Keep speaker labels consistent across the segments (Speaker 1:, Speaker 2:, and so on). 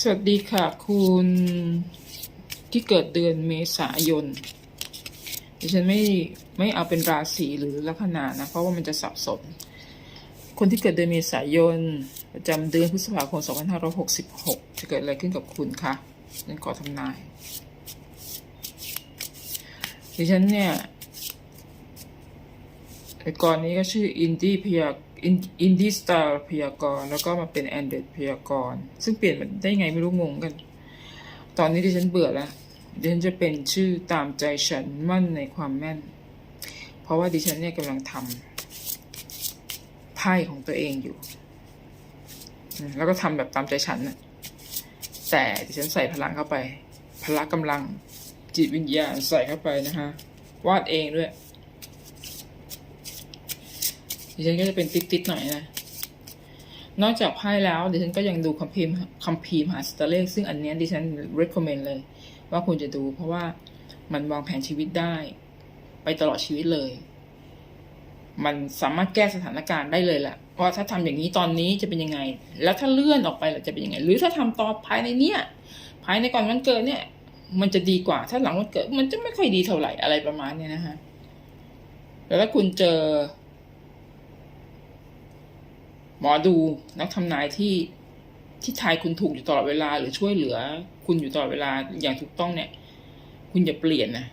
Speaker 1: สวัสดีค่ะคุณที่เกิดเดือนเมษายนดิฉันไม่ไม่เอาเป็นราศีหรือลัคนานะ เพราะว่ามันจะสับสน คนที่เกิดเดือนเมษายน ประจำเดือนพฤษภาคม 2566 จะเกิดอะไรขึ้นกับคุณคะฉันขอทำนาย ดิฉันเนี่ยแต่ก่อนนี้ก็ชื่ออินดี้พยา อินดี้สตาร์พยากรณ์แล้วก็มาเป็นแอนเดดพยากรณ์ซึ่งเปลี่ยนมันได้ไงไม่รู้งงกัน ตอนนี้ดิฉันเบื่อแล้วดิฉันจะเป็นชื่อตามใจฉันมั่นในความแม่น เพราะว่าดิฉันเนี่ยกำลังทำไพ่ของตัวเองอยู่ แล้วก็ทำแบบตามใจฉันนะแต่ดิฉันใส่พลังเข้าไป พละกำลังจิตวิญญาณใส่เข้าไปนะฮะวาดเองด้วย ดิฉันก็จะเป็นติ๊ดๆหน่อยนะ นอกจากไพ่แล้วดิฉันก็ยังดูคัมภีร์คัมภีร์มหาสตาร์เลข ซึ่งอันเนี้ยดิฉัน recommend เลย ว่าคุณจะดู เพราะว่ามันวางแผนชีวิตได้ ไปตลอดชีวิตเลย มันสามารถแก้สถานการณ์ได้เลยแหละว่าถ้าทำอย่างนี้ตอนนี้จะเป็นยังไง แล้วถ้าเลื่อนออกไปล่ะจะเป็นยังไง หรือถ้าทำต่อภายในเนี้ยภายในก่อนวันเกิดเนี่ย มันจะดีกว่า ถ้าหลังวันเกิด มันจะไม่ค่อยดีเท่าไหร่อะไรประมาณเนี้ยนะฮะแล้วถ้าคุณเจอ หมอดูนักทำนายที่ที่ทายคุณถูกอยู่ตลอดเวลา หรือช่วยเหลือ คุณอยู่ตลอดเวลาอย่างถูกต้องเนี่ย คุณอย่าเปลี่ยนนะ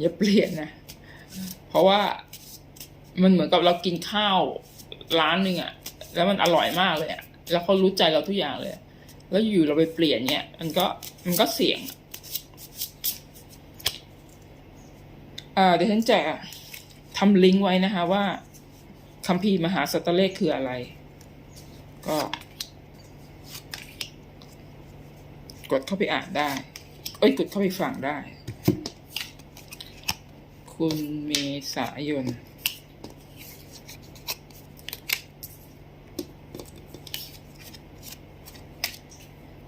Speaker 1: อย่าเปลี่ยนนะเพราะว่ามันเหมือนกับเรากินข้าวร้านหนึ่งอะแล้วมันอร่อยมากเลยอะแล้วเขารู้ใจเราทุกอย่างเลย แล้วอยู่เราไปเปลี่ยนเนี่ย มันก็มันก็เสี่ยงอ่าเดี๋ยวฉันจะทำลิงก์ไว้นะคะว่า คัมภีร์มหาสัตเลขคืออะไร ก็ กดเข้าไปอ่านได้ เอ้ย กดเข้าไปฟังได้ คุณเมษายน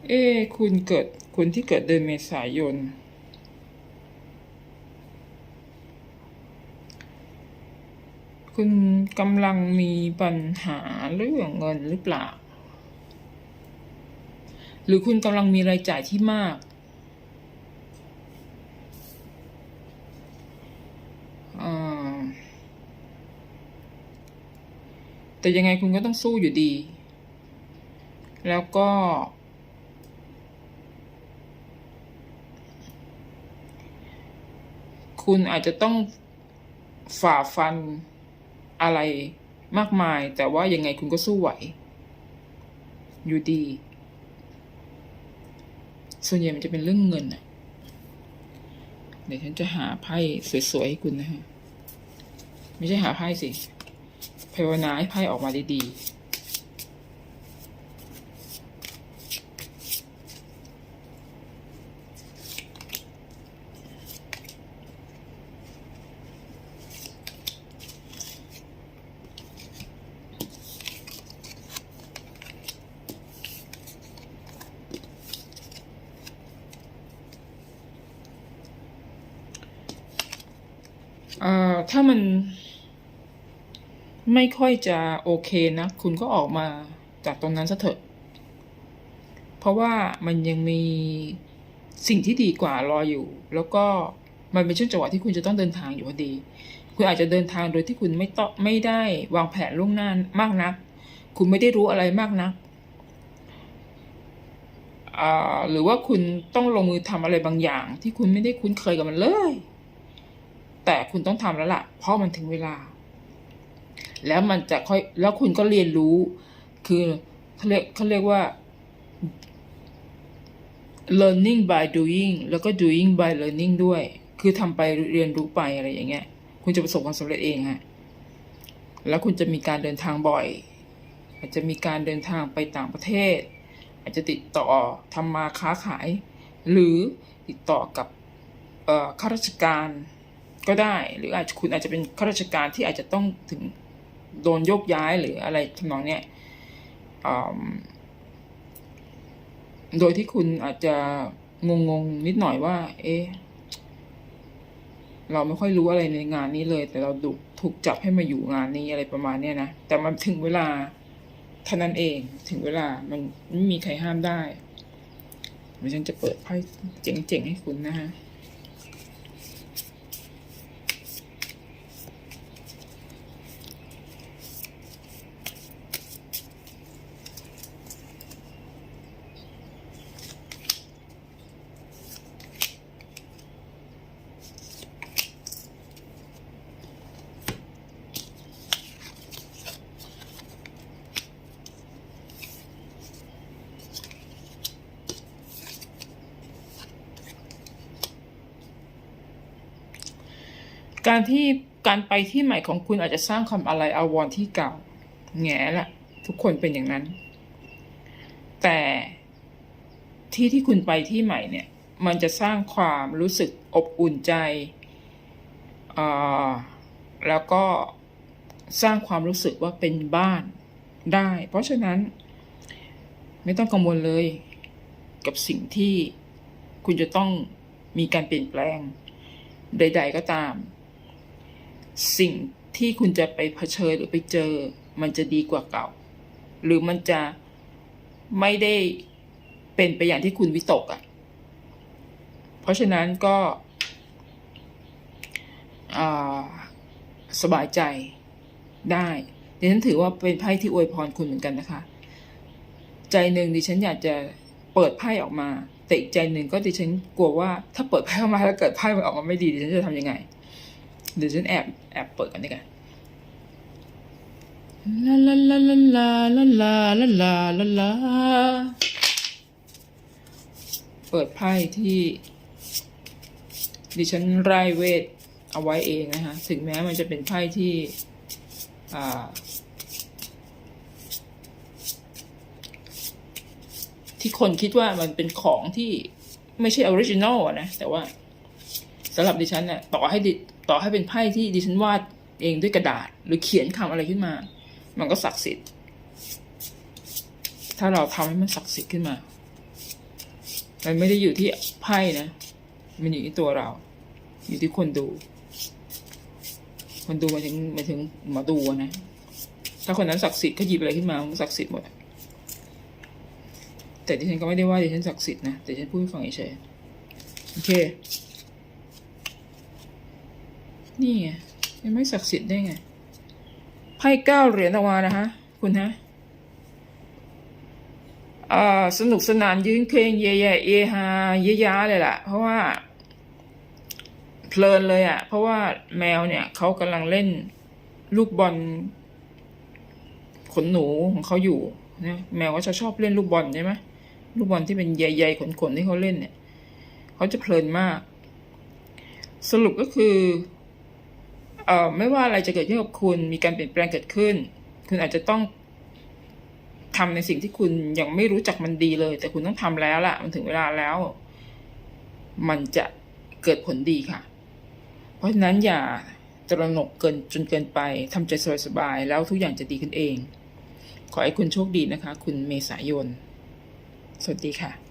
Speaker 1: เอ้คุณเกิด คุณที่เกิดเดือนเมษายน คุณกำลังมีปัญหาเรื่องเงินหรือเปล่า หรือคุณกำลังมีรายจ่ายที่มากอ่าแต่ยังไงคุณก็ต้องสู้อยู่ดี แล้วก็ คุณอาจจะต้องฝ่าฟัน อะไรมากมาย แต่ว่ายังไงคุณก็สู้ไหว อยู่ดี ส่วนใหญ่มันจะเป็นเรื่องเงินอะเดี๋ยวฉันจะหาไพ่สวยๆให้คุณนะฮะ ไม่ใช่หาไพ่สิภาวนาให้ไพ่ออกมาดีๆ เอ่อถ้ามันไม่ค่อยจะโอเคนะ คุณก็ออกมาจากตรงนั้นซะเถอะ เพราะว่ามันยังมีสิ่งที่ดีกว่ารออยู่ แล้วก็มันเป็นช่วงจังหวะที่คุณจะต้องเดินทางอยู่พอดี คุณอาจจะเดินทางโดยที่คุณไม่ต้องไม่ได้วางแผนล่วงหน้ามากนัก คุณไม่ได้รู้อะไรมากนักหรือว่าคุณต้องลงมือทำอะไรบางอย่าง ที่คุณไม่ได้คุ้นเคยกับมันเลย แต่คุณต้องทำแล้วล่ะ เพราะมันถึงเวลา แล้วมันจะค่อยแล้วคุณก็เรียนรู้ คือเขาเรียกเขาเรียกว่า learning by doing แล้วก็ doing by learning ด้วย คือทำไปเรียนรู้ไปอะไรอย่างเงี้ย คุณจะประสบความสำเร็จเองฮะ แล้วคุณจะมีการเดินทางบ่อย อาจจะมีการเดินทางไปต่างประเทศ อาจจะติดต่อทำมาค้าขาย หรือติดต่อกับเอ่อข้าราชการ ก็ได้ หรืออาจจะคุณอาจจะเป็นข้าราชการที่อาจจะต้องถึงโดนโยกย้ายหรืออะไรทำนองเนี้ยโดยที่คุณอาจจะงงงนิดหน่อยว่า เอ๊ะเราไม่ค่อยรู้อะไรในงานนี้เลย แต่เราถูกถูกจับให้มาอยู่งานนี้อะไรประมาณเนี้ยนะแต่มันถึงเวลาเท่านั้นเองถึงเวลามันไม่มีใครห้ามได้เดี๋ยวฉันจะเปิดไพ่เจ๋งๆให้คุณนะฮะ การที่การไปที่ใหม่ของคุณอาจจะสร้างความอะไรอาวรที่เก่า แง่ละทุกคนเป็นอย่างนั้น แต่ที่ที่คุณไปที่ใหม่เนี่ย มันจะสร้างความรู้สึกอบอุ่นใจอ่าแล้วก็สร้างความรู้สึกว่าเป็นบ้านได้ เพราะฉะนั้นไม่ต้องกังวลเลยกับสิ่งที่คุณจะต้องมีการเปลี่ยนแปลงใด ๆ ก็ตาม สิ่งที่คุณจะไปเผชิญหรือไปเจอ มันจะดีกว่าเก่า หรือมันจะไม่ได้เป็นไปอย่างที่คุณวิตกอะ่ะ เพราะฉะนั้นก็สบายใจได้ดิฉันถือว่าเป็นไพ่ที่อวยพรคุณเหมือนกันนะคะ ใจหนึ่งดิฉันอยากจะเปิดไพ่ออกมา แต่อีกใจหนึ่งก็ดิฉันกลัวว่าถ้าเปิดไพ่ออกมาแล้วเกิดไพ่มันออกมาไม่ดีดิฉันจะทำยังไง เดี๋ยวฉันแอบแอบเปิดกันดีกันลาลาลาลาลาลาลาลาลาลาลาเปิดไพ่ที่ดิฉันไร่เวทเอาไว้เองนะคะถึงแม้มันจะเป็นไพ่ที่อ่าที่คนคิดว่ามันเป็นของที่ไม่ใช่ออริจินอลนะ แต่ว่าสำหรับดิฉันเนี่ยต่อให้ดิ ต่อให้เป็นไพ่ที่ดิฉันวาดเองด้วยกระดาษ หรือเขียนคำอะไรขึ้นมา มันก็ศักดิ์สิทธิ์ ถ้าเราทำให้มันศักดิ์สิทธิ์ขึ้นมา มันไม่ได้อยู่ที่ไพ่นะ มันอยู่ที่ตัวเรา อยู่ที่คนดู คนดูมาถึงมาถึงหมอดูนะ ถ้าคนนั้นศักดิ์สิทธิ์เขาหยิบอะไรขึ้นมามันศักดิ์สิทธิ์หมด แต่ดิฉันก็ไม่ได้ว่าดิฉันศักดิ์สิทธิ์นะ แต่ฉันพูดให้ฟังเฉยๆโอเค นี่ไงยังไม่ศักดิ์สิทธิ์ได้ไงไพ่เก้าเหรียญออกมานะฮะ คุณฮะอ่าสนุกสนานยืนเคงเย่ๆเอฮาเยยาเลยล่ะ เพราะว่า เพลินเลยอะ่ะ เพราะว่าแมวเนี่ยเขากำลังเล่นลูกบอลขนหนูของเขาอยู่นะแมวก็จะชอบเล่นลูกบอลใช่ไหมลูกบอลที่เป็นใยๆขนๆที่เขาเล่นเนี่ยเขาจะเพลินมาก สรุปก็คือ เอ่อไม่ว่าอะไรจะเกิดขึ้นกับคุณ มีการเปลี่ยนแปลงเกิดขึ้น คุณอาจจะต้องทำในสิ่งที่คุณยังไม่รู้จักมันดีเลย แต่คุณต้องทำแล้วล่ะ มันถึงเวลาแล้ว มันจะเกิดผลดีค่ะ เพราะฉะนั้นอย่าตระหนกเกินจนเกินไปทำใจสบายๆแล้วทุกอย่างจะดีขึ้นเอง ขอให้คุณโชคดีนะคะ คุณเมษายน สวัสดีค่ะ